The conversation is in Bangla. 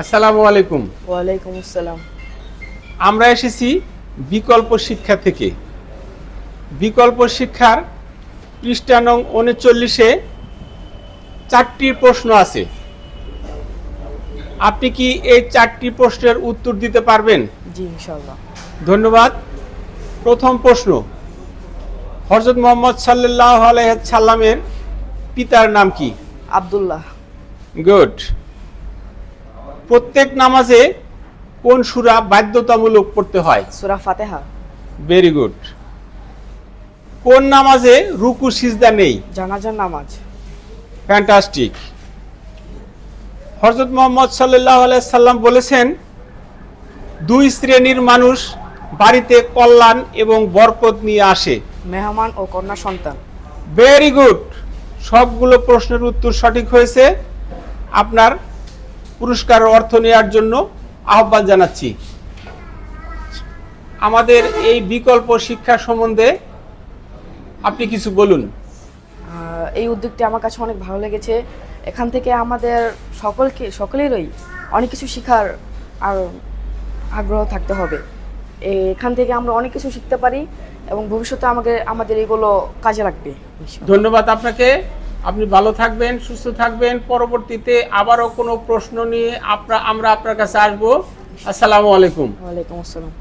আসসালামু আলাইকুম। ওয়ালাইকুম আসসালাম। আমরা এসেছি বিকল্প শিক্ষা থেকে। বিকল্প শিক্ষার পৃষ্ঠা নং উনচল্লিশে চারটি প্রশ্ন আছে। আপনি কি এই চারটি প্রশ্নের উত্তর দিতে পারবেন? জি ধন্যবাদ। প্রথম প্রশ্ন হজরত মোহাম্মদ সাল্লাহ সাল্লামের পিতার নাম কি? আব্দুল্লাহ। গুড। প্রত্যেক নামাজে কোন সুরা বাধ্যতামূলক পড়তে হয়? সুরা ফাতেহা। ভেরি গুড কোন নামাজে রুকু সিজদা নেই? জানাজার নামাজ। ফ্যান্টাস্টিক হজরত মোহাম্মদ সাল্লাহ সাল্লাম বলেছেন দুই শ্রেণির মানুষ বাড়িতে কল্যাণ এবং বরকত নিয়ে আসে। মেহমান ও কন্যা সন্তান। ভেরি গুড সবগুলো প্রশ্নের উত্তর সঠিক হয়েছে। আপনার পুরস্কারের অর্থ নেওয়ার জন্য আহ্বান জানাচ্ছি। আমাদের এই বিকল্প শিক্ষা সম্বন্ধে আপনি কিছু বলুন। এই উদ্যোগটি আমার কাছে অনেক ভালো লেগেছে। এখান থেকে আমাদের সকলকে সকলেরই অনেক কিছু শেখার আর আগ্রহ থাকতে হবে। এখান থেকে আমরা অনেক কিছু শিখতে পারি এবং ভবিষ্যতে আমাকে আমাদের এগুলো কাজে লাগবে। ধন্যবাদ আপনাকে। আপনি ভালো থাকবেন, সুস্থ থাকবেন। পরবর্তীতে আবারও কোনো প্রশ্ন নিয়ে আমরা আপনার কাছে আসব। আসসালামু আলাইকুম। ওয়ালাইকুম আসসালাম।